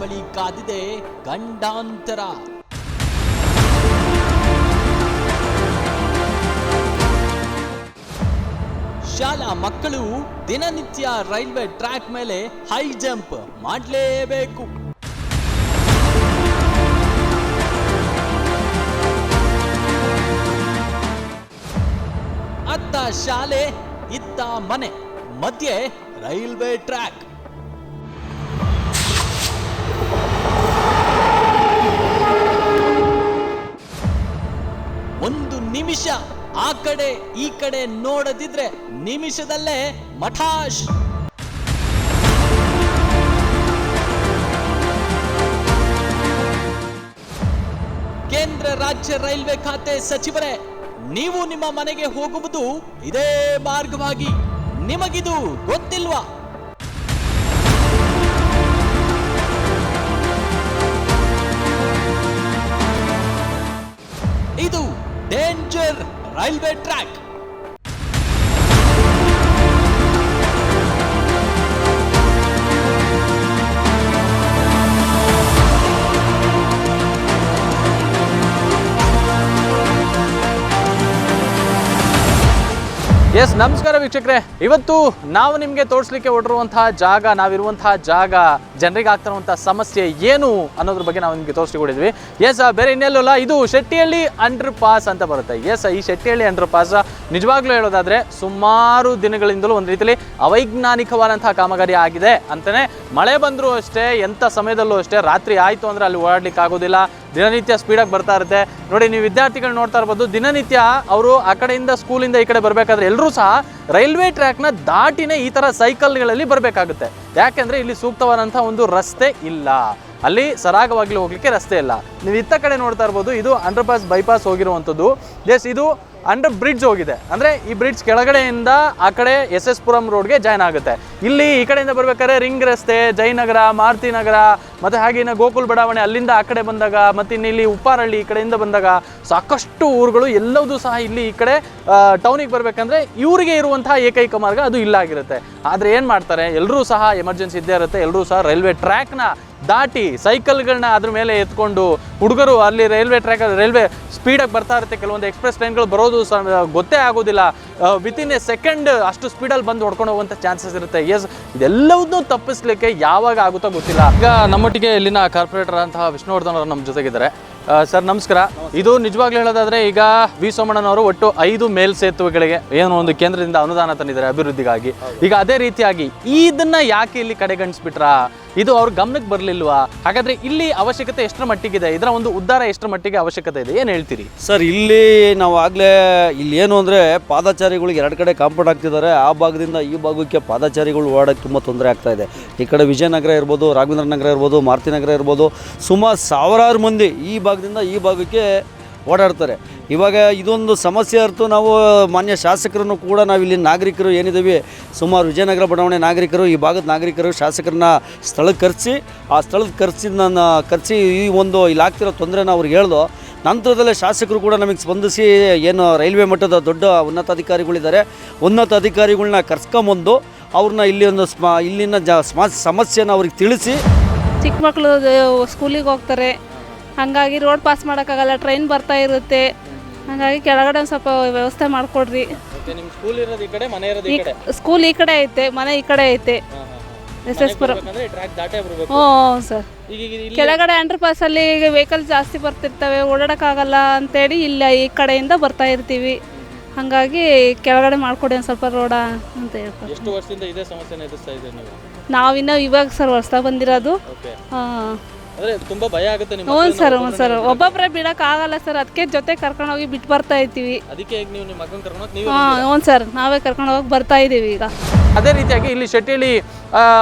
ಬಳಿ ಕಾದಿದೆ ಗಂಡಾಂತರ. ಶಾಲಾ ಮಕ್ಕಳು ದಿನನಿತ್ಯ ರೈಲ್ವೆ ಟ್ರ್ಯಾಕ್ ಮೇಲೆ ಹೈ ಜಂಪ್ ಮಾಡಲೇಬೇಕು. ಅತ್ತ ಶಾಲೆ, ಇತ್ತ ಮನೆ, ಮಧ್ಯೆ ರೈಲ್ವೆ ಟ್ರ್ಯಾಕ್. ನಿಮಿಷ ಆ ಕಡೆ, ಈ ಕಡೆ ನೋಡದಿದ್ರೆ ನಿಮಿಷದಲ್ಲೇ ಮಠಾಶ್. ಕೇಂದ್ರ ರಾಜ್ಯ ರೈಲ್ವೆ ಖಾತೆ ಸಚಿವರೇ, ನೀವು ನಿಮ್ಮ ಮನೆಗೆ ಹೋಗುವುದು ಇದೇ ಮಾರ್ಗವಾಗಿ. ನಿಮಗಿದು ಗೊತ್ತಿಲ್ವಾ? ಇದು ಡೇಂಜರ್ ರೈಲ್ವೆ ಟ್ರ್ಯಾಕ್ ಎಸ್ ನಮಸ್ಕಾರ ವೀಕ್ಷಕರೇ. ಇವತ್ತು ನಾವು ನಿಮಗೆ ತೋರಿಸ್ಲಿಕ್ಕೆ ಹೊರಟಿರುವಂತಹ ಜಾಗ, ನಾವಿರುವಂತಹ ಜಾಗ, ಜನರಿಗೆ ಆಗ್ತಿರುವಂತಹ ಸಮಸ್ಯೆ ಏನು ಅನ್ನೋದ್ರ ಬಗ್ಗೆ ನಾವು ನಿಮಗೆ ತೋರಿಸ್ಲಿಕ್ಕೆ ಎಸ್ ಬೇರೆ ಇನ್ನೆಲ್ಲೂ ಅಲ್ಲ, ಇದು ಶೆಟ್ಟಿಹಳ್ಳಿ ಅಂಡರ್ ಪಾಸ್ ಅಂತ ಬರುತ್ತೆ. ಎಸ್ ಈ ಶೆಟ್ಟಿಹಳ್ಳಿ ಅಂಡರ್ ಪಾಸ್ ನಿಜವಾಗ್ಲೂ ಹೇಳೋದಾದ್ರೆ ಸುಮಾರು ದಿನಗಳಿಂದಲೂ ಒಂದು ರೀತಿಯಲ್ಲಿ ಅವೈಜ್ಞಾನಿಕವಾದಂತಹ ಕಾಮಗಾರಿ ಆಗಿದೆ ಅಂತಾನೆ. ಮಳೆ ಬಂದರೂ ಅಷ್ಟೇ ಎಂಥ ಸಮಯದಲ್ಲೂ ಅಷ್ಟೇ, ರಾತ್ರಿ ಆಯಿತು ಅಂದರೆ ಅಲ್ಲಿ ಓಡಾಡ್ಲಿಕ್ಕೆ ಆಗೋದಿಲ್ಲ ದಿನನಿತ್ಯ ಸ್ಪೀಡಾಗಿ ಬರ್ತಾ ಇರುತ್ತೆ. ನೋಡಿ, ನೀವು ವಿದ್ಯಾರ್ಥಿಗಳು ನೋಡ್ತಾ ಇರ್ಬೋದು, ದಿನನಿತ್ಯ ಅವರು ಆ ಕಡೆಯಿಂದ ಸ್ಕೂಲಿಂದ ಈ ಕಡೆ ಬರಬೇಕಾದ್ರೆ ಎಲ್ಲರೂ ಸಹ ರೈಲ್ವೆ ಟ್ರ್ಯಾಕ್ನ ದಾಟಿನೇ ಈ ಥರ ಸೈಕಲ್ಗಳಲ್ಲಿ ಬರಬೇಕಾಗುತ್ತೆ. ಯಾಕೆಂದರೆ ಇಲ್ಲಿ ಸೂಕ್ತವಾದಂಥ ಒಂದು ರಸ್ತೆ ಇಲ್ಲ. ಅಲ್ಲಿ ಸರಾಗವಾಗಿ ಹೋಗ್ಲಿಕ್ಕೆ ರಸ್ತೆ ಇಲ್ಲ. ನೀವು ಇತ್ತ ಕಡೆ ನೋಡ್ತಾ ಇರ್ಬೋದು, ಇದು ಅಂಡರ್ ಪಾಸ್ ಬೈಪಾಸ್ ಹೋಗಿರುವಂಥದ್ದು. ಎಸ್ ಇದು ಅಂಡರ್ ಬ್ರಿಡ್ಜ್ ಹೋಗಿದೆ. ಅಂದರೆ ಈ ಬ್ರಿಡ್ಜ್ ಕೆಳಗಡೆಯಿಂದ ಆ ಕಡೆ ಎಸ್ ಎಸ್ ಪುರಂ ರೋಡ್ಗೆ ಜಾಯ್ನ್ ಆಗುತ್ತೆ. ಇಲ್ಲಿ ಈ ಕಡೆಯಿಂದ ಬರ್ಬೇಕಾದ್ರೆ ರಿಂಗ್ ರಸ್ತೆ, ಜಯನಗರ, ಮಾರುತಿ ನಗರ, ಮತ್ತು ಹಾಗೆ ಇನ್ನು ಗೋಕುಲ್ ಬಡಾವಣೆ ಅಲ್ಲಿಂದ ಆ ಕಡೆ ಬಂದಾಗ, ಮತ್ತು ಇಲ್ಲಿ ಉಪ್ಪಾರಳ್ಳಿ ಈ ಕಡೆಯಿಂದ ಬಂದಾಗ ಸಾಕಷ್ಟು ಊರುಗಳು ಎಲ್ಲವೂ ಸಹ ಇಲ್ಲಿ ಈ ಕಡೆ ಟೌನಿಗೆ ಬರಬೇಕಂದ್ರೆ ಇವರಿಗೆ ಇರುವಂತಹ ಏಕೈಕ ಮಾರ್ಗ ಅದು ಇಲ್ಲ ಆಗಿರುತ್ತೆ ಆದರೆ ಏನು ಮಾಡ್ತಾರೆ? ಎಲ್ಲರೂ ಸಹ ಎಮರ್ಜೆನ್ಸಿ ಇದ್ದೇ ಇರುತ್ತೆ. ಎಲ್ಲರೂ ಸಹ ರೈಲ್ವೆ ಟ್ರ್ಯಾಕ್ನ ದಾಟಿ ಸೈಕಲ್ಗಳನ್ನ ಅದ್ರ ಮೇಲೆ ಎತ್ಕೊಂಡು ಹುಡುಗರು ಅಲ್ಲಿ ರೈಲ್ವೆ ಟ್ರ್ಯಾಕ್ ರೈಲ್ವೆ ಸ್ಪೀಡಾಗಿ ಬರ್ತಾ ಇರುತ್ತೆ. ಕೆಲವೊಂದು ಎಕ್ಸ್ಪ್ರೆಸ್ ಟ್ರೈನ್ಗಳು ಬರೋದು ಸ ಗೊತ್ತೇ ಆಗೋದಿಲ್ಲ. ವಿತಿನ್ ಎ ಸೆಕೆಂಡ್ ಅಷ್ಟು ಸ್ಪೀಡಲ್ಲಿ ಬಂದು ಹೊಡ್ಕೊಂಡು ಹೋಗುವಂಥ ಚಾನ್ಸಸ್ ಇರುತ್ತೆ. ಎಸ್ ಇದೆಲ್ಲವನ್ನೂ ತಪ್ಪಿಸ್ಲಿಕ್ಕೆ ಯಾವಾಗ ಆಗುತ್ತೋ ಗೊತ್ತಿಲ್ಲ. ಈಗ ನಮ್ಮೊಟ್ಟಿಗೆ ಇಲ್ಲಿನ ಕಾರ್ಪೊರೇಟರ್ ಅಂತಹ ವಿಷ್ಣುವರ್ಧನ್ ಅವರು ನಮ್ಮ ಜೊತೆಗಿದ್ದಾರೆ. ಸರ್ ನಮಸ್ಕಾರ. ಇದು ನಿಜವಾಗ್ಲೂ ಹೇಳೋದಾದ್ರೆ ಈಗ ವಿ ಸೋಮಣ್ಣನವರು ಒಟ್ಟು ಐದು ಮೇಲ್ ಸೇತುವೆಗಳಿಗೆ ಏನೋ ಒಂದು ಕೇಂದ್ರದಿಂದ ಅನುದಾನ ತಂದಿದ್ದಾರೆ ಅಭಿವೃದ್ಧಿಗಾಗಿ. ಈಗ ಅದೇ ರೀತಿಯಾಗಿ ಇದನ್ನ ಯಾಕೆ ಇಲ್ಲಿ ಕಡೆಗಣಿಸ್ಬಿಟ್ರಾ? ಇದು ಅವ್ರ ಗಮನಕ್ಕೆ ಬರಲಿಲ್ವಾ? ಹಾಗಾದ್ರೆ ಇಲ್ಲಿ ಅವಶ್ಯಕತೆ ಎಷ್ಟರ ಮಟ್ಟಿಗಿದೆ? ಇದರ ಒಂದು ಉದ್ಧಾರ ಎಷ್ಟರ ಮಟ್ಟಿಗೆ ಅವಶ್ಯಕತೆ ಇದೆ? ಏನು ಹೇಳ್ತೀರಿ? ಸರ್, ಇಲ್ಲಿ ನಾವು ಆಗಲೇ ಇಲ್ಲಿ ಏನು ಅಂದರೆ ಪಾದಚಾರಿಗಳಿಗೆ ಎರಡು ಕಡೆ ಕಾಂಪೌಂಡ್ ಆಗ್ತಿದ್ದಾರೆ ಆ ಭಾಗದಿಂದ ಈ ಭಾಗಕ್ಕೆ ಪಾದಚಾರಿಗಳು ಓಡೋಕ್ಕೆ ತುಂಬ ತೊಂದರೆ ಆಗ್ತಾ ಇದೆ. ಈ ಕಡೆ ವಿಜಯನಗರ ಇರ್ಬೋದು, ರಾಘವೇಂದ್ರ ನಗರ ಇರ್ಬೋದು, ಮಾರುತಿ ನಗರ ಇರ್ಬೋದು, ಸುಮಾರು ಸಾವಿರಾರು ಮಂದಿ ಈ ಭಾಗದಿಂದ ಈ ಭಾಗಕ್ಕೆ ಓಡಾಡ್ತಾರೆ. ಇವಾಗ ಇದೊಂದು ಸಮಸ್ಯೆ ಅರ್ತು ನಾವು ಮಾನ್ಯ ಶಾಸಕರನ್ನು ಕೂಡ ನಾವು ಇಲ್ಲಿ ನಾಗರಿಕರು ಏನಿದ್ದೀವಿ ಸುಮಾರು ವಿಜಯನಗರ ಬಡಾವಣೆ ನಾಗರಿಕರು, ಈ ಭಾಗದ ನಾಗರಿಕರು ಶಾಸಕರನ್ನ ಸ್ಥಳಕ್ಕೆ ಕರೆಸಿ, ಆ ಸ್ಥಳದ ನನ್ನ ಕರೆಸಿ ಈ ಒಂದು ಇಲ್ಲಿ ಆಗ್ತಿರೋ ತೊಂದರೆನ ಅವ್ರಿಗೆ ಹೇಳ್ದು, ನಂತರದಲ್ಲೇ ಶಾಸಕರು ಕೂಡ ನಮಗೆ ಸ್ಪಂದಿಸಿ ಏನು ರೈಲ್ವೆ ಮಟ್ಟದ ದೊಡ್ಡ ಉನ್ನತ ಅಧಿಕಾರಿಗಳಿದ್ದಾರೆ ಉನ್ನತ ಅಧಿಕಾರಿಗಳನ್ನ ಕರ್ಸ್ಕೊಂಬಂದು ಅವ್ರನ್ನ ಇಲ್ಲಿ ಒಂದು ಸ್ಮ ಇಲ್ಲಿನ ಜ ಸ್ಮ ಸಮಸ್ಯೆನ ಅವ್ರಿಗೆ ತಿಳಿಸಿ. ಚಿಕ್ಕ ಮಕ್ಕಳು ಸ್ಕೂಲಿಗೆ ಹೋಗ್ತಾರೆ. ಹಾಗಾಗಿ ರೋಡ್ ಪಾಸ್ ಮಾಡೋಕ್ಕಾಗಲ್ಲ ಟ್ರೈನ್ ಬರ್ತಾ ಇರುತ್ತೆ. ಹಾಗಾಗಿ ಕೆಳಗಡೆ ಒಂದು ಸ್ವಲ್ಪ ವ್ಯವಸ್ಥೆ ಮಾಡಿಕೊಡ್ರಿ. ನಿಮ್ಮ ಸ್ಕೂಲ್ ಇರೋದು ಈ ಕಡೆ ಮನೆ ಇರೋದು ಈ ಸ್ಕೂಲ್ ಈ ಕಡೆ ಐತೆ ಮನೆ ಈ ಕಡೆ ಐತೆ. ಎಸ್ ಎಸ್ ಪುರ ಟ್ರ್ಯಾಕ್ ದಾಟೇ ಬರಬೇಕು. ಹ್ಞೂ ಸರ್. ಈಗ ಕೆಳಗಡೆ ಅಂಡರ್ ಪಾಸಲ್ಲಿ ಈಗ ವೆಹಿಕಲ್ ಜಾಸ್ತಿ ಬರ್ತಿರ್ತವೆ ಓಡಾಡೋಕ್ಕಾಗಲ್ಲ ಅಂತೇಳಿ ಇಲ್ಲ ಈ ಕಡೆಯಿಂದ ಬರ್ತಾ ಇರ್ತೀವಿ. ಹಾಗಾಗಿ ಕೆಳಗಡೆ ಮಾಡಿಕೊಡಿ ಒಂದು ಸ್ವಲ್ಪ ರೋಡ ಅಂತ ಹೇಳ್ತಾರೆ ಎಷ್ಟು ವರ್ಷದಿಂದ ಇದೇ ಸಮಸ್ಯೆನ ಎದುರಿಸ್ತಾ ಇದ್ದೀರಿ ನೀವು? ನಾವಿನ್ನೂ ಇವಾಗ ಸರ್ ವರ್ಷ ಬಂದಿರೋದು. ಓಕೆ. ಹಾಂ. ಅಂದ್ರೆ ತುಂಬಾ ಭಯ ಆಗುತ್ತೆ ನಿಮ್ಮ ಹ್ಞೂ ಸರ್ ಹ್ಞೂ ಸರ್. ಒಬ್ಬೊಬ್ಬರೇ ಬಿಡೋಕ್ಕಾಗಲ್ಲ ಸರ್. ಅದಕ್ಕೆ ಜೊತೆ ಕರ್ಕೊಂಡು ಹೋಗಿ ಬಿಟ್ಟು ಬರ್ತಾ ಇರ್ತೀವಿ ಅದಕ್ಕೆ ಈಗ ನೀವು ನಿಮ್ಮ ಮಗನ ಕರ್ಕೊಂಡು ನೀವು ಹಾಂ ಹ್ಞೂ ಸರ್ ನಾವೇ ಕರ್ಕೊಂಡು ಹೋಗಿ ಬರ್ತಾ ಇದ್ದೀವಿ ಈಗ. ಅದೇ ರೀತಿಯಾಗಿ ಇಲ್ಲಿ ಶೆಟ್ಟಿಹಳ್ಳಿ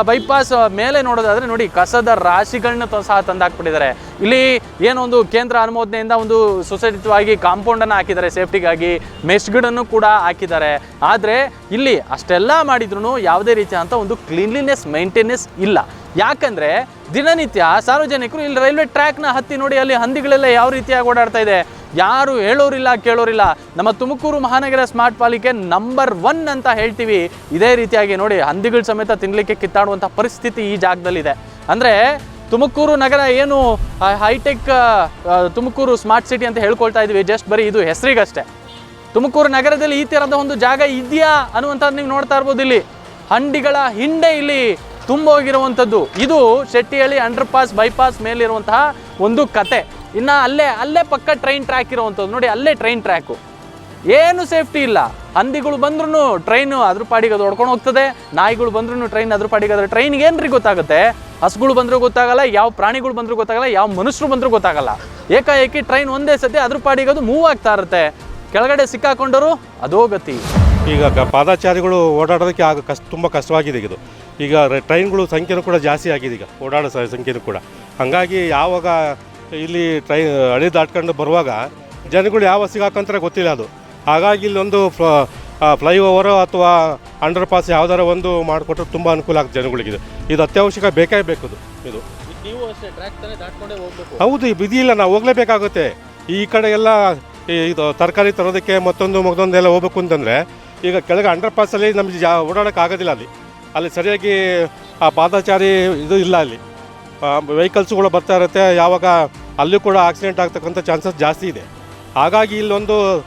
ಬೈಪಾಸ್ ಮೇಲೆ ನೋಡೋದಾದ್ರೆ ನೋಡಿ ಕಸದ ರಾಶಿಗಳನ್ನ ತ- ಸಹ ತಂದಾಕ್ಬಿಟ್ಟಿದ್ದಾರೆ. ಇಲ್ಲಿ ಏನೊಂದು ಕೇಂದ್ರ ಅನುಮೋದನೆಯಿಂದ ಒಂದು ಸುಸಜ್ಜಿತವಾಗಿ ಕಾಂಪೌಂಡನ್ನು ಹಾಕಿದ್ದಾರೆ ಸೇಫ್ಟಿಗಾಗಿ. ಮೆಶ್ಗಳನ್ನು ಕೂಡ ಹಾಕಿದ್ದಾರೆ. ಆದರೆ ಇಲ್ಲಿ ಅಷ್ಟೆಲ್ಲ ಮಾಡಿದ್ರು ಯಾವುದೇ ರೀತಿಯಾದಂಥ ಒಂದು ಕ್ಲೀನ್ಲಿನೆಸ್ ಮೈಂಟೆನೆನ್ಸ್ ಇಲ್ಲ. ಯಾಕಂದ್ರೆ ದಿನನಿತ್ಯ ಸಾರ್ವಜನಿಕರು ಇಲ್ಲಿ ರೈಲ್ವೆ ಟ್ರ್ಯಾಕ್ನ ಹತ್ತಿ ನೋಡಿ ಅಲ್ಲಿ ಹಂದಿಗಳೆಲ್ಲ ಯಾವ ರೀತಿಯಾಗಿ ಓಡಾಡ್ತಾ ಇದೆ? ಯಾರು ಹೇಳೋರಿಲ್ಲ, ಕೇಳೋರಿಲ್ಲ. ನಮ್ಮ ತುಮಕೂರು ಮಹಾನಗರ ಸ್ಮಾರ್ಟ್ ಪಾಲಿಕೆ ನಂಬರ್ ಒನ್ ಅಂತ ಹೇಳ್ತೀವಿ. ಇದೇ ರೀತಿಯಾಗಿ ನೋಡಿ ಹಂದಿಗಳ ಸಮೇತ ತಿನ್ನಲಿಕ್ಕೆ ಕಿತ್ತಾಡುವಂಥ ಪರಿಸ್ಥಿತಿ ಈ ಜಾಗದಲ್ಲಿದೆ. ಅಂದರೆ ತುಮಕೂರು ನಗರ ಏನು ಹೈಟೆಕ್ ತುಮಕೂರು ಸ್ಮಾರ್ಟ್ ಸಿಟಿ ಅಂತ ಹೇಳ್ಕೊಳ್ತಾ ಇದೀವಿ. ಜಸ್ಟ್ ಬರೀ ಇದು ಹೆಸರಿಗಷ್ಟೇ. ತುಮಕೂರು ನಗರದಲ್ಲಿ ಈ ಥರದ ಒಂದು ಜಾಗ ಇದೆಯಾ ಅನ್ನುವಂಥದ್ದು ನೀವು ನೋಡ್ತಾ ಇರ್ಬೋದು ಇಲ್ಲಿ. ಹಂಡಿಗಳ ಹಿಂಡೆ ಇಲ್ಲಿ ತುಂಬೋಗಿರುವಂಥದ್ದು. ಇದು ಶೆಟ್ಟಿಹಳ್ಳಿ ಅಂಡರ್ ಪಾಸ್ ಬೈಪಾಸ್ ಮೇಲಿರುವಂತಹ ಒಂದು ಕತೆ. ಇನ್ನು ಅಲ್ಲೇ ಅಲ್ಲೇ ಪಕ್ಕ ಟ್ರೈನ್ ಟ್ರ್ಯಾಕ್ ಇರುವಂಥದ್ದು. ನೋಡಿ, ಅಲ್ಲೇ ಟ್ರೈನ್ ಟ್ರ್ಯಾಕು ಏನು ಸೇಫ್ಟಿ ಇಲ್ಲ. ಹಂದಿಗಳು ಬಂದ್ರೂ ಟ್ರೈನು ಅದ್ರ ಪಾಡಿಗೆ ಅದು ಹೊಡ್ಕೊಂಡು ಹೋಗ್ತದೆ. ನಾಯಿಗಳು ಬಂದ್ರೂ ಟ್ರೈನ್ ಅದ್ರ ಪಾಡಿಗೆ ಅದ್ರ ಟ್ರೈನ್ಗೆ ಏನ್ರಿ ಗೊತ್ತಾಗುತ್ತೆ? ಹಸುಗಳು ಬಂದರೂ ಗೊತ್ತಾಗಲ್ಲ, ಯಾವ ಪ್ರಾಣಿಗಳು ಬಂದರೂ ಗೊತ್ತಾಗಲ್ಲ, ಯಾವ ಮನುಷ್ಯರು ಬಂದರೂ ಗೊತ್ತಾಗಲ್ಲ. ಏಕಾಏಕಿ ಟ್ರೈನ್ ಒಂದೇ ಸತಿ ಅದ್ರ ಪಾಡಿಗೆ ಅದು ಮೂವ್ ಆಗ್ತಾ ಇರುತ್ತೆ. ಕೆಳಗಡೆ ಸಿಕ್ಕಾಕೊಂಡರು ಅದೋ ಗತಿ. ಈಗ ಪಾದಾಚಾರಿಗಳು ಓಡಾಡೋದಕ್ಕೆ ಆಗ ಕಷ್ಟ, ತುಂಬ ಕಷ್ಟವಾಗಿದೆ ಇದು. ಈಗ ಟ್ರೈನ್ಗಳು ಸಂಖ್ಯೆನೂ ಕೂಡ ಜಾಸ್ತಿ ಆಗಿದೆ ಈಗ. ಓಡಾಡೋ ಸಂಖ್ಯೆನೂ ಕೂಡ. ಹಾಗಾಗಿ ಯಾವಾಗ ಇಲ್ಲಿ ಟ್ರೈನ್ ಹಳಿ ದಾಟ್ಕೊಂಡು ಬರುವಾಗ ಜನಗಳು ಯಾವ ಸಿಗಾಕಂತಾರೆ ಗೊತ್ತಿಲ್ಲ ಅದು. ಹಾಗಾಗಿ ಇಲ್ಲೊಂದು ಫ್ಲೈ ಓವರ್ ಅಥವಾ ಅಂಡರ್ ಪಾಸ್ ಯಾವ್ದಾರ ಒಂದು ಮಾಡಿಕೊಟ್ರೆ ತುಂಬ ಅನುಕೂಲ ಆಗುತ್ತೆ ಜನಗಳಿಗೆ ಇದು ಅತ್ಯವಶ್ಯಕ ಬೇಕೇ ಬೇಕು ಇದು ಇದು. ನೀವು ಅಷ್ಟೇ ಟ್ರ್ಯಾಕ್ ತಾನೇ ದಾಟ್ಕೊಂಡೇ ಹೋಗ್ಬೇಕು. ಹೌದು ಈ ಬಿದಿ ಇಲ್ಲ ನಾವು ಹೋಗ್ಲೇಬೇಕಾಗುತ್ತೆ. ಈ ಕಡೆ ಎಲ್ಲ ಇದು ತರಕಾರಿ ತರೋದಕ್ಕೆ ಮತ್ತೊಂದು ಮಗದೊಂದೆಲ್ಲ ಎಲ್ಲ ಹೋಗ್ಬೇಕು ಅಂತಂದರೆ ಈಗ ಕೆಳಗೆ ಅಂಡರ್ ಪಾಸಲ್ಲಿ ನಮಗೆ ಜಾ ಓಡಾಡೋಕ್ಕಾಗೋದಿಲ್ಲ ಅಲ್ಲಿ. ಅಲ್ಲಿ ಸರಿಯಾಗಿ, ಆ, ಪಾದಚಾರಿ ಇದು ಇಲ್ಲ ಅಲ್ಲಿ. ವೆಹಿಕಲ್ಸ್ಗಳು ಬರ್ತಾ ಇರುತ್ತೆ. ಯಾವಾಗ ಅಲ್ಲೂ ಕೂಡ ಆಕ್ಸಿಡೆಂಟ್ ಆಗ್ತಕ್ಕಂಥ ಚಾನ್ಸಸ್ ಜಾಸ್ತಿ ಇದೆ. ಹಾಗಾಗಿ ಇಲ್ಲೊಂದು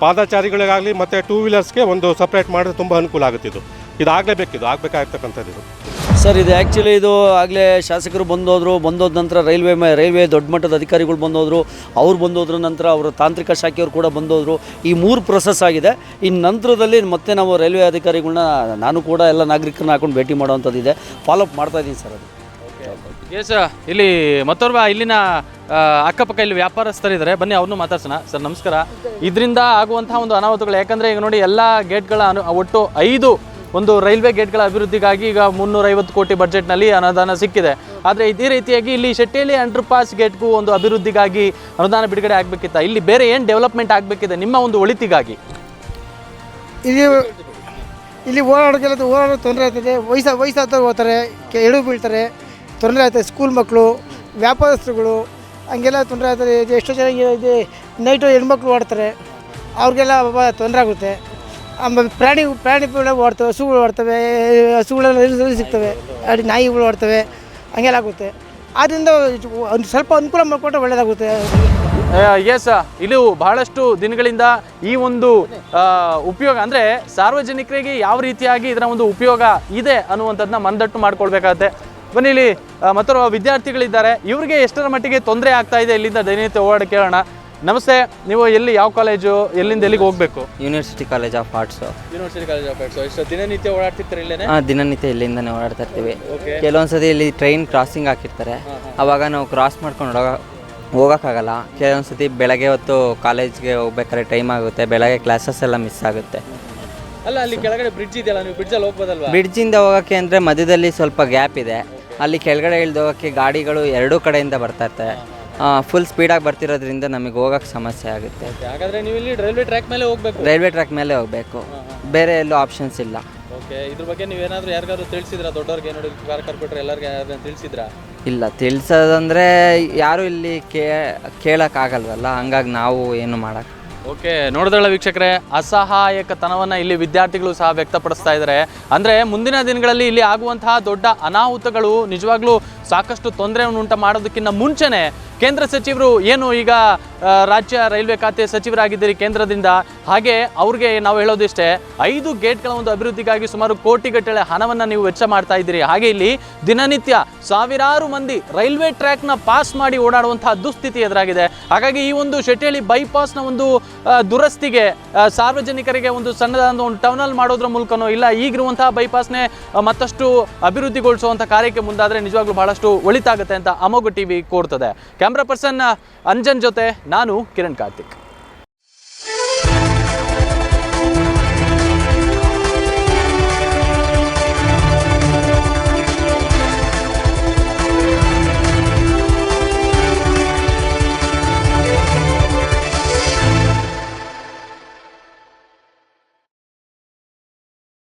ಪಾದಚಾರಿಗಳಿಗಾಗಲಿ ಮತ್ತು ಟೂ ವೀಲರ್ಸ್ಗೆ ಒಂದು ಸಪ್ರೇಟ್ ಮಾಡಿದ್ರೆ ತುಂಬ ಅನುಕೂಲ ಆಗುತ್ತಿದ್ದು ಇದು. ಆಗಲೇಬೇಕಿದು ಆಗಬೇಕಾಗಿರ್ತಕ್ಕಂಥದ್ದು ಸರ್, ಇದು ಆ್ಯಕ್ಚುಲಿ ಇದು ಆಗಲೇ ಶಾಸಕರು ಬಂದೋದ್ರು, ಬಂದೋದ ನಂತರ ರೈಲ್ವೆ ರೈಲ್ವೆ ದೊಡ್ಡ ಮಟ್ಟದ ಅಧಿಕಾರಿಗಳು ಬಂದೋದ್ರು, ಅವ್ರು ಬಂದೋದ್ರ ನಂತರ ಅವರ ತಾಂತ್ರಿಕ ಶಾಖೆಯವರು ಕೂಡ ಬಂದೋದ್ರು. ಈ ಮೂರು ಪ್ರೊಸೆಸ್ ಆಗಿದೆ. ಈ ನಂತರದಲ್ಲಿ ಮತ್ತೆ ನಾವು ರೈಲ್ವೆ ಅಧಿಕಾರಿಗಳನ್ನ ನಾನು ಕೂಡ ಎಲ್ಲ ನಾಗರಿಕರನ್ನ ಹಾಕೊಂಡು ಭೇಟಿ ಮಾಡೋವಂಥದ್ದು ಇದೆ. ಫಾಲೋಅಪ್ ಮಾಡ್ತಾ ಇದ್ದೀನಿ ಸರ್ ಅದು. ಎಸ್ ಇಲ್ಲಿ ಮತ್ತೋರ್ವ ಇಲ್ಲಿನ ಅಕ್ಕಪಕ್ಕ ಇಲ್ಲಿ ವ್ಯಾಪಾರಸ್ಥರಿದ್ದಾರೆ. ಬನ್ನಿ, ಅವ್ರನ್ನೂ ಮಾತಾಡ್ಸೋಣ. ಸರ್, ನಮಸ್ಕಾರ. ಇದರಿಂದ ಆಗುವಂತಹ ಒಂದು ಅನಾಹುತಗಳು, ಯಾಕಂದ್ರೆ ಈಗ ನೋಡಿ ಎಲ್ಲ ಗೇಟ್ಗಳ ಒಟ್ಟು ಐದು ಒಂದು ರೈಲ್ವೆ ಗೇಟ್ಗಳ ಅಭಿವೃದ್ಧಿಗಾಗಿ ಈಗ ಮುನ್ನೂರೈವತ್ತು ಕೋಟಿ ಬಜೆಟ್ನಲ್ಲಿ ಅನುದಾನ ಸಿಕ್ಕಿದೆ. ಆದರೆ ಇದೇ ರೀತಿಯಾಗಿ ಇಲ್ಲಿ ಶೆಟ್ಟಿಹಳ್ಳಿ ಅಂಡರ್ ಪಾಸ್ ಗೇಟ್ಗೂ ಒಂದು ಅಭಿವೃದ್ಧಿಗಾಗಿ ಅನುದಾನ ಬಿಡುಗಡೆ ಆಗಬೇಕಿತ್ತ? ಇಲ್ಲಿ ಬೇರೆ ಏನು ಡೆವಲಪ್ಮೆಂಟ್ ಆಗಬೇಕಿದೆ ನಿಮ್ಮ ಒಂದು ಒಳಿತಿಗಾಗಿ? ಇಲ್ಲಿ ಇಲ್ಲಿ ಓಡಾಡೋಕ್ಕೆಲ್ಲ ಓಡಾಡೋ ತೊಂದರೆ ಆಗ್ತದೆ. ವಯಸ್ಸು, ವಯಸ್ಸಾದವ್ರು ಹೋಗ್ತಾರೆ ಎಳು ಬೀಳ್ತಾರೆ, ತೊಂದರೆ ಆಗ್ತದೆ ಸ್ಕೂಲ್ ಮಕ್ಕಳು ವ್ಯಾಪಾರಸ್ಥರುಗಳು, ಹಂಗೆಲ್ಲ ತೊಂದರೆ ಆಗ್ತದೆ. ಎಷ್ಟೋ ಜನ ಇದೆ, ನೈಟು ಹೆಣ್ಮಕ್ಳು ಓಡ್ತಾರೆ, ಅವ್ರಿಗೆಲ್ಲ ತೊಂದರೆ ಆಗುತ್ತೆ. ಆಮೇಲೆ ಪ್ರಾಣಿ ಪ್ರಾಣಿ ಕೂಡ ಓಡ್ತವೆ ಹಸುಗಳು ಓಡ್ತವೆ ಹಸುಗಳೆಲ್ಲ ಸಿಗ್ತವೆ ಅಡಿ ನಾಯಿಗಳು ಓಡ್ತವೆ ಹಂಗೆಲ್ಲ ಆಗುತ್ತೆ. ಆದ್ದರಿಂದ ಒಂದು ಸ್ವಲ್ಪ ಅನುಕೂಲ ಮಾಡಿಕೊಟ್ರೆ ಒಳ್ಳೆಯದಾಗುತ್ತೆ ಎಸ್ ಇಲ್ಲಿ ಬಹಳಷ್ಟು ದಿನಗಳಿಂದ ಈ ಒಂದು ಉಪಯೋಗ ಅಂದರೆ ಸಾರ್ವಜನಿಕರಿಗೆ ಯಾವ ರೀತಿಯಾಗಿ ಇದರ ಒಂದು ಉಪಯೋಗ ಇದೆ ಅನ್ನುವಂಥದ್ದನ್ನ ಮನದಟ್ಟು ಮಾಡ್ಕೊಳ್ಬೇಕಾಗತ್ತೆ. ಬನ್ನಿ ಇಲ್ಲಿ ಆ, ವಿದ್ಯಾರ್ಥಿಗಳಿದ್ದಾರೆ. ಇವರಿಗೆ ಎಷ್ಟರ ಮಟ್ಟಿಗೆ ತೊಂದರೆ ಆಗ್ತಾ ಇದೆ ಇಲ್ಲಿಂದ ದೈನಿತ್ಯ ಓಡಾಡಿ ಕೇಳೋಣ. ನಮಸ್ತೆ ನೀವು ಎಲ್ಲಿ ಯಾವ ಕಾಲೇಜು ಎಲ್ಲಿಂದ ಎಲ್ಲಿಗೆ ಹೋಗ್ಬೇಕು? University college of arts university college of arts ಇಷ್ಟು ದಿನನಿತ್ಯ ಓಡಾಡ್ತಿರ್ತಾರೆ ಇಲ್ಲೇನೆ? ಹಾಂ ದಿನನಿತ್ಯ ಇಲ್ಲಿಂದನೇ ಓಡಾಡ್ತಾ ಇರ್ತೀವಿ ಕೆಲವೊಂದ್ಸತಿ ಇಲ್ಲಿ ಟ್ರೈನ್ ಕ್ರಾಸಿಂಗ್ ಹಾಕಿರ್ತಾರೆ. ಅವಾಗ ನಾವು ಕ್ರಾಸ್ ಮಾಡ್ಕೊಂಡು ಹೋಗ ಹೋಗೋಕ್ಕಾಗಲ್ಲ. ಕೆಲವೊಂದ್ಸತಿ ಬೆಳಗ್ಗೆ ಹೊತ್ತು ಕಾಲೇಜ್ಗೆ ಹೋಗ್ಬೇಕಾದ್ರೆ ಟೈಮ್ ಆಗುತ್ತೆ. ಬೆಳಗ್ಗೆ ಕ್ಲಾಸಸ್ ಎಲ್ಲ ಮಿಸ್ ಆಗುತ್ತೆ. ಅಲ್ಲ ಅಲ್ಲಿ ಕೆಳಗಡೆ ಬ್ರಿಡ್ಜ್ ಇದೆಯಲ್ಲ ನೀವು ಬ್ರಿಡ್ಜಲ್ಲಿ ಹೋಗ್ಬೋದಲ್ವಾ? ಬ್ರಿಡ್ಜಿಂದ ಹೋಗೋಕ್ಕೆ ಅಂದರೆ ಮಧ್ಯದಲ್ಲಿ ಸ್ವಲ್ಪ ಗ್ಯಾಪ್ ಇದೆ. ಅಲ್ಲಿ ಕೆಳಗಡೆ ಇಳಿದೋಗೋಕ್ಕೆ ಹೋಗೋಕ್ಕೆ ಗಾಡಿಗಳು ಎರಡೂ ಕಡೆಯಿಂದ ಬರ್ತಾ ಇರ್ತವೆ. ಫುಲ್ ಸ್ಪೀಡಾಗಿ ಬರ್ತಿರೋದ್ರಿಂದ ನಮಗೆ ಹೋಗೋಕೆ ಸಮಸ್ಯೆ ಆಗುತ್ತೆ. ಹಾಗಾದ್ರೆ ನೀವು ಇಲ್ಲಿ ರೈಲ್ವೆ ಟ್ರ್ಯಾಕ್ ಮೇಲೆ ಹೋಗ್ಬೇಕು. ರೈಲ್ವೆ ಟ್ರ್ಯಾಕ್ ಮೇಲೆ ಹೋಗಬೇಕು. ಬೇರೆ ಎಲ್ಲೂ ಆಪ್ಷನ್ಸ್ ಇಲ್ಲ. ಓಕೆ ಇದ್ರ ಬಗ್ಗೆ ನೀವೇನಾದ್ರೂ ಯಾರಿಗಾದ್ರು ತಿಳಿಸಿದ್ರಾ? ದೊಡ್ಡವ್ರಿಗೆ ನೋಡಿ ಕಾರ್ ಕಾರ್ಪೊರೇಟರ್ ಎಲ್ಲರಿಗೆ ಯಾರು ತಿಳಿಸಿದ್ರಾ? ಇಲ್ಲ ತಿಳಿಸೋದಂದ್ರೆ ಯಾರು ಇಲ್ಲಿ ಕೇ ಕೇಳೋಕ್ಕಾಗಲ್ವಲ್ಲ ಹಂಗಾಗಿ ನಾವು ಏನು ಮಾಡೋಕ್ಕೆ ಓಕೆ ನೋಡಿದ್ರಲ್ಲ ವೀಕ್ಷಕರೇ ಅಸಹಾಯಕತನವನ್ನು ಇಲ್ಲಿ ವಿದ್ಯಾರ್ಥಿಗಳು ಸಹ ವ್ಯಕ್ತಪಡಿಸ್ತಾ ಇದ್ದಾರೆ ಅಂದರೆ ಮುಂದಿನ ದಿನಗಳಲ್ಲಿ ಇಲ್ಲಿ ಆಗುವಂತಹ ದೊಡ್ಡ ಅನಾಹುತಗಳು ನಿಜವಾಗ್ಲೂ ಸಾಕಷ್ಟು ತೊಂದರೆಯನ್ನು ಉಂಟು ಮಾಡೋದಕ್ಕಿಂತ ಮುಂಚೆನೆ ಕೇಂದ್ರ ಸಚಿವರು ಏನು ಈಗ ರಾಜ್ಯ ರೈಲ್ವೆ ಖಾತೆ ಸಚಿವರಾಗಿದ್ದೀರಿ ಕೇಂದ್ರದಿಂದ, ಹಾಗೆ ಅವ್ರಿಗೆ ನಾವು ಹೇಳೋದಿಷ್ಟೇ, ಐದು ಗೇಟ್ಗಳ ಒಂದು ಅಭಿವೃದ್ಧಿಗಾಗಿ ಸುಮಾರು ಕೋಟಿಗಟ್ಟಲೆ ಹಣವನ್ನು ನೀವು ವೆಚ್ಚ ಮಾಡ್ತಾ ಇದ್ದೀರಿ. ಹಾಗೆ ಇಲ್ಲಿ ದಿನನಿತ್ಯ ಸಾವಿರಾರು ಮಂದಿ ರೈಲ್ವೆ ಟ್ರ್ಯಾಕ್ನ ಪಾಸ್ ಮಾಡಿ ಓಡಾಡುವಂತಹ ದುಸ್ಥಿತಿ ಎದುರಾಗಿದೆ. ಹಾಗಾಗಿ ಈ ಒಂದು ಶೆಟ್ಟಿಹಳ್ಳಿ ಬೈಪಾಸ್ನ ಒಂದು ದುರಸ್ತಿಗೆ ಸಾರ್ವಜನಿಕರಿಗೆ ಒಂದು ಸಣ್ಣದಾದ ಒಂದು ಟೌನಲ್ ಮಾಡೋದ್ರ ಮೂಲಕನೋ ಇಲ್ಲ ಈಗಿರುವಂತಹ ಬೈಪಾಸ್ನೇ ಮತ್ತಷ್ಟು ಅಭಿವೃದ್ಧಿಗೊಳಿಸುವಂಥ ಕಾರ್ಯಕ್ಕೆ ಮುಂದಾದರೆ ನಿಜವಾಗ್ಲೂ ಬಹಳಷ್ಟು ಒಳಿತಾಗುತ್ತೆ ಅಂತ ಅಮೋಘ ಟಿವಿ ಕೋರ್ತದೆ. ಕ್ಯಾಮ್ರಾ ಪರ್ಸನ್ ಅಂಜನ್ ಜೊತೆ ನಾನು ಕಿರಣ್ ಕಾರ್ತಿಕ್.